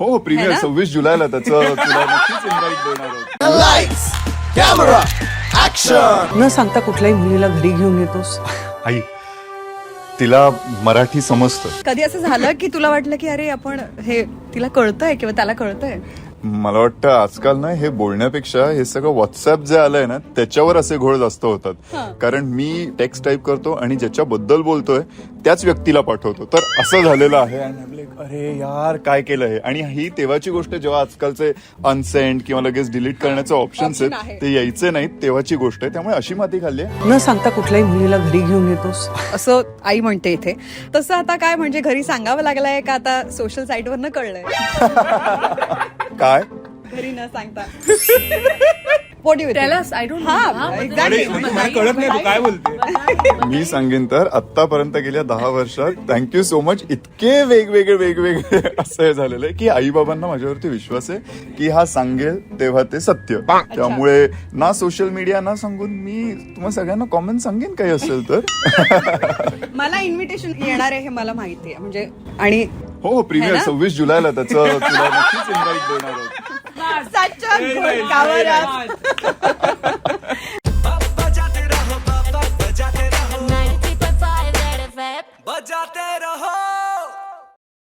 हो प्रीमियर है ना? सव्वीस जुलैला त्याचं तुला नक्कीच इन्व्हाइट देणार आहोत Lights, camera, action! न सांगता कुठल्याही मुलीला घरी घेऊन येतोस आई तिला मराठी समजतं कधी असं झालं की तुला वाटलं की अरे आपण हे तिला कळतंय किंवा त्याला कळतंय मला वाटतं आजकाल ना हे बोलण्यापेक्षा हे सगळं व्हॉट्सअप जे आलंय ना त्याच्यावर असे घोळ जास्त होतात. कारण मी टेक्स्ट टाईप करतो आणि ज्याच्याबद्दल बोलतोय त्याच व्यक्तीला पाठवतो. तर असं झालेलं आहे आणि अरे यार काय केलं हे आणि ही तेव्हाची गोष्ट जेव्हा आजकालचे अनसेंड किंवा लगेच डिलीट करण्याचे ऑप्शन्स आहेत आहे. ते यायचे नाहीत तेव्हाची गोष्ट आहे. त्यामुळे अशी माती खाल्ली. न सांगता कुठल्याही मुलीला घरी घेऊन येतोस असं आई म्हणते इथे. तसं आता काय म्हणजे घरी सांगावं लागलंय का आता सोशल साईटवर न कळलंय? काय? घरी न सांगता. हा, हा. मला कळत नाही तू काय बोलते. मी सांगेन तर आतापर्यंत गेल्या दहा वर्षात थँक्यू सो मच इतके वेगवेगळे वेगवेगळे असं हे झालेलं आहे की आई बाबांना माझ्यावरती विश्वास आहे की हा सांगेल तेव्हा ते सत्य. त्यामुळे ना सोशल मीडिया ना सांगून मी तुम्हाला सगळ्यांना कॉमन सांगेन काही असेल तर. मला इन्व्हिटेशन येणार आहे हे मला माहिती आहे. म्हणजे आणि हो प्रीमियर सव्वीस जुलैला त्याचं तुला नक्कीच इन्व्हाइट देणार आहोत. साचा घोडकावर आप. बजाते रहो बजाते रहो